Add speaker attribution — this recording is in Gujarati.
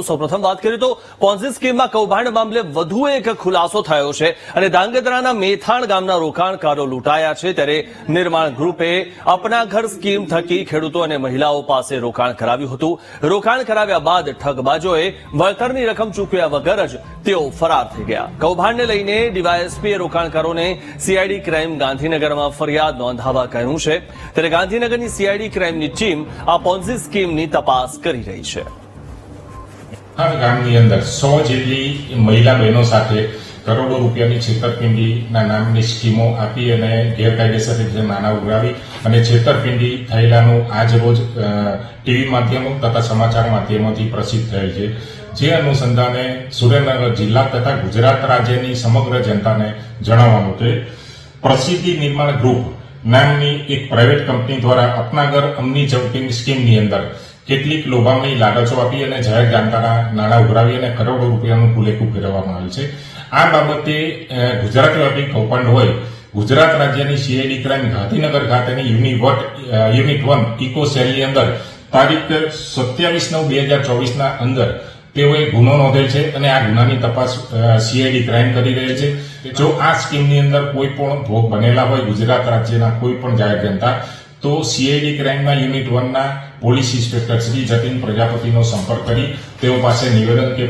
Speaker 1: રહ્યું સૌપ્રથમ વાત કરીએ તો પોન્ઝી સ્કીમમાં કૌભાંડ મામલે વધુ એક ખુલાસો થયો છે અને ધાંગધ્રાના મેથાણ ગામના રોકાણકારો લૂંટાયા છે. ત્યારે નિર્માણ ગ્રુપે અપના ઘર સ્કીમ થકી ખેડૂતો અને મહિલાઓ પાસે રોકાણ કરાવ્યું હતું. રોકાણ કરાવ્યા બાદ ઠગબાજોએ વળતરની રકમ ચૂકવ્યા વગર જ તેઓ ફરાર થઈ ગયા. કૌભાંડને લઈને ડીવાયએસપીએ રોકાણકારોને સીઆઈડી ક્રાઇમ ગાંધીનગરમાં ફરિયાદ નોંધાવવા કહ્યું છે. ત્યારે ગાંધીનગરની સીઆઈડી ક્રાઇમની ટીમ આ પોન્ઝી સ્કીમની તપાસ કરી રહી છે.
Speaker 2: આ ગામની અંદર સો જેટલી મહિલા બહેનો સાથે કરોડો રૂપિયાની છેતરપિંડીના નામની સ્કીમો આપી અને ગેરકાયદેસર રીતે નાણાં ઉઘરાવી અને છેતરપિંડી થયેલાનું આજ રોજ ટીવી માધ્યમો તથા સમાચાર માધ્યમોથી પ્રસિદ્ધ થયેલ છે. જે અનુસંધાને સુરેન્દ્રનગર જિલ્લા તથા ગુજરાત રાજ્યની સમગ્ર જનતાને જણાવવાનું છે. પ્રસિદ્ધિ નિર્માણ ગ્રુપ નામની એક પ્રાઇવેટ કંપની દ્વારા અપનાગર અમની જમ્પિંગ સ્કીમની અંદર કેટલીક લોભામણી લાલચો આપી અને જાહેર જાણકારના નાણાં ઉઘરાવી અને કરોડો રૂપિયાનું ભૂલેખું ફેરવવામાં આવ્યું છે. આ બાબતે ગુજરાત વ્યાપી કૌભાંડ હોય, ગુજરાત રાજ્યની સીઆઈડી ક્રાઇમ ગાંધીનગર ખાતેની યુનિવટ યુનિટ વન ઇકો સેલની અંદર તારીખ સત્યાવીસ નવ બે હજાર ચોવીસના અંદર તેઓએ ગુનો નોંધેલ છે અને આ ગુનાની તપાસ સીઆઈડી ક્રાઇમ કરી રહી છે. જો આ સ્કીમની અંદર કોઈ પણ ભોગ બનેલા હોય ગુજરાત રાજ્યના કોઈ પણ જાહેર જનતા તો સીઆઈડી ક્રાઇમના યુનિટ વનના પોલીસ ઇન્સ્પેક્ટર શ્રી જતીન પ્રજાપતિનો સંપર્ક કરી તેઓ પાસે નિવેદન કે